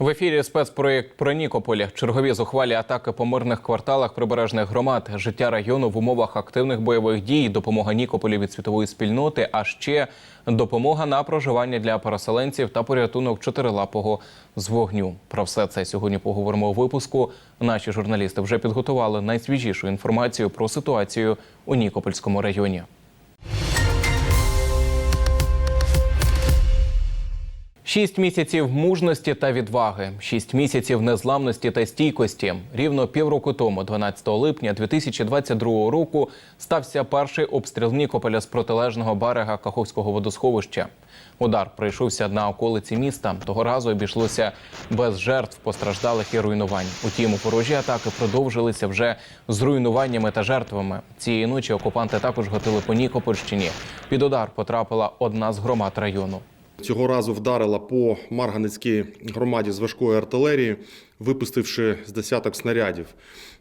В ефірі спецпроєкт про Нікополі. Чергові зухвалі атаки по мирних кварталах прибережних громад, життя району в умовах активних бойових дій, допомога Нікополі від світової спільноти, а ще допомога на проживання для переселенців та порятунок чотирилапого з вогню. Про все це сьогодні поговоримо у випуску. Наші журналісти вже підготували найсвіжішу інформацію про ситуацію у Нікопольському районі. Шість місяців мужності та відваги, шість місяців незламності та стійкості. Рівно півроку тому, 12 липня 2022 року, стався перший обстріл Нікополя з протилежного берега Каховського водосховища. Удар прийшовся на околиці міста. Того разу обійшлося без жертв, постраждалих і руйнувань. Утім, ворожі атаки продовжилися вже з руйнуваннями та жертвами. Цієї ночі окупанти також гатили по Нікопольщині. Під удар потрапила одна з громад району. Цього разу вдарила по Марганицькій громаді з важкої артилерії, випустивши з десяток снарядів.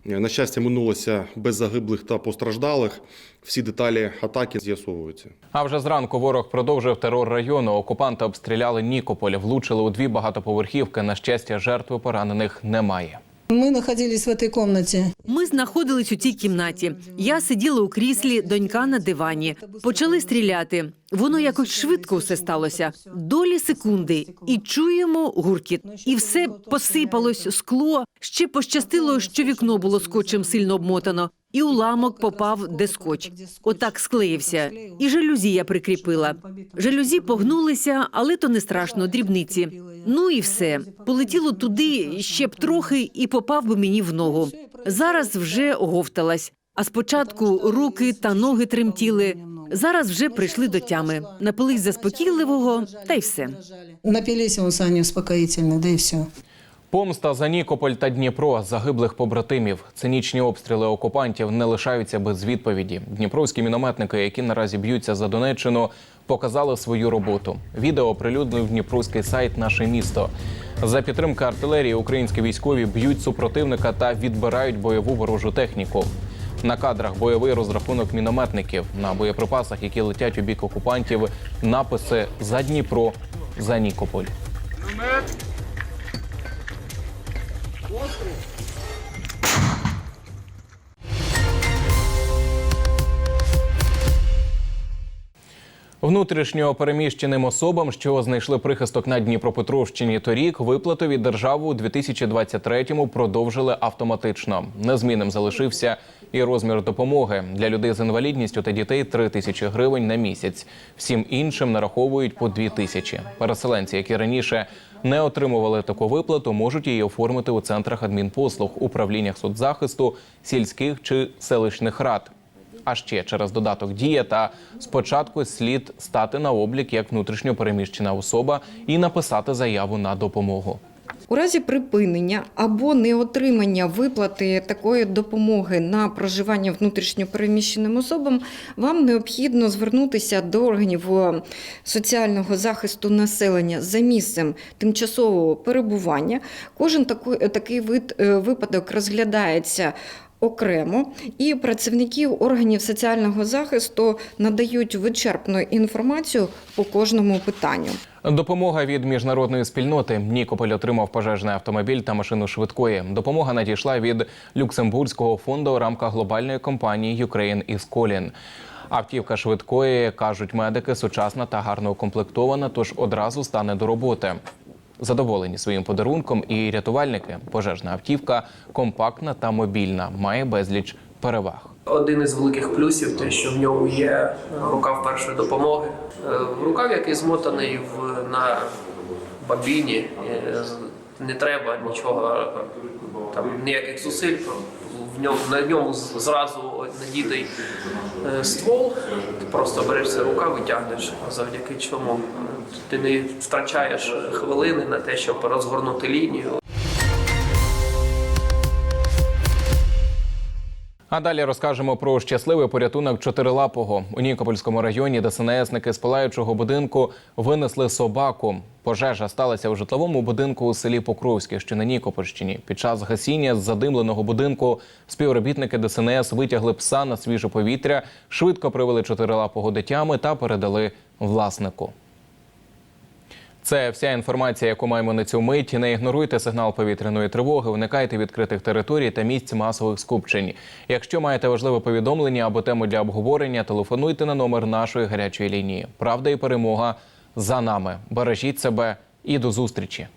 На щастя, минулося без загиблих та постраждалих. Всі деталі атаки з'ясовуються. А вже зранку ворог продовжив терор району. Окупанти обстріляли Нікополь, влучили у дві багатоповерхівки. На щастя, жертви поранених немає. Мы находились в этой комнате. Ми знаходились у цій кімнаті. Я сиділа у кріслі, донька на дивані. Почали стріляти. Воно якось швидко все сталося. Долі секунди, і чуємо гуркіт. І все посипалось скло. Ще пощастило, що вікно було скотчем сильно обмотано, і уламок попав, де скотч. Отак склеївся. І жалюзі я прикріпила. Жалюзі погнулися, але то не страшно, дрібниці. Ну і все. Полетіло туди ще б трохи і попав би мені в ногу. Зараз вже оговталась. А спочатку руки та ноги тремтіли. Зараз вже прийшли до тями. Напились заспокійливого, та й все. Напились он сані успокоительный, да і все. Помста за Нікополь та Дніпро загиблих побратимів. Цинічні обстріли окупантів не лишаються без відповіді. Дніпровські мінометники, які наразі б'ються за Донеччину, показали свою роботу. Відео оприлюднив дніпровський сайт Наше місто. За підтримки артилерії українські військові б'ють супротивника та відбирають бойову ворожу техніку. На кадрах бойовий розрахунок мінометників на боєприпасах, які летять у бік окупантів. Написи за Дніпро, за Нікополь. Внутрішньо переміщеним особам, що знайшли прихисток на Дніпропетровщині торік, виплату від держави у 2023-му продовжили автоматично. Незмінним залишився і розмір допомоги для людей з інвалідністю та дітей 3 тисячі гривень на місяць. Всім іншим нараховують по 2 тисячі. Переселенці, які раніше не отримували таку виплату, можуть її оформити у центрах адмінпослуг, управліннях соцзахисту, сільських чи селищних рад. А ще через додаток дія та спочатку слід стати на облік як внутрішньо переміщена особа і написати заяву на допомогу. У разі припинення або неотримання виплати такої допомоги на проживання внутрішньопереміщеним особам, вам необхідно звернутися до органів е, соціального захисту населення за місцем тимчасового перебування. Кожен такий вид, е, випадок розглядається. Окремо і працівники органів соціального захисту надають вичерпну інформацію по кожному питанню. Допомога від міжнародної спільноти. Нікополь отримав пожежний автомобіль та машину швидкої. Допомога надійшла від Люксембурзького фонду у рамках глобальної компанії Ukraine is Calling. Автівка швидкої кажуть медики, сучасна та гарно укомплектована, тож одразу стане до роботи. Задоволені своїм подарунком і рятувальники. Пожежна автівка компактна та мобільна, має безліч переваг. Один із великих плюсів те, що в ньому є рукав першої допомоги. Е, Рукав, який змотаний в, на бабіні, е, не треба нічого, е, там, ніяких зусиль. В ньому, на ньому зразу надітий е, ствол, ти просто береш рука, витягнеш, завдяки чому е, ти не втрачаєш хвилини на те, щоб розгорнути лінію. А далі розкажемо про щасливий порятунок чотирилапого. У Нікопольському районі ДСНСники з палаючого будинку винесли собаку. Пожежа сталася у житловому будинку у селі Покровське, що на Нікопольщині. Під час гасіння з задимленого будинку співробітники ДСНС витягли пса на свіже повітря, швидко привели чотирилапого дитями та передали власнику. Це вся інформація, яку маємо на цю мить. Не ігноруйте сигнал повітряної тривоги, уникайте відкритих територій та місць масових скупчень. Якщо маєте важливе повідомлення або тему для обговорення, телефонуйте на номер нашої гарячої лінії. Правда і перемога за нами. Бережіть себе і до зустрічі.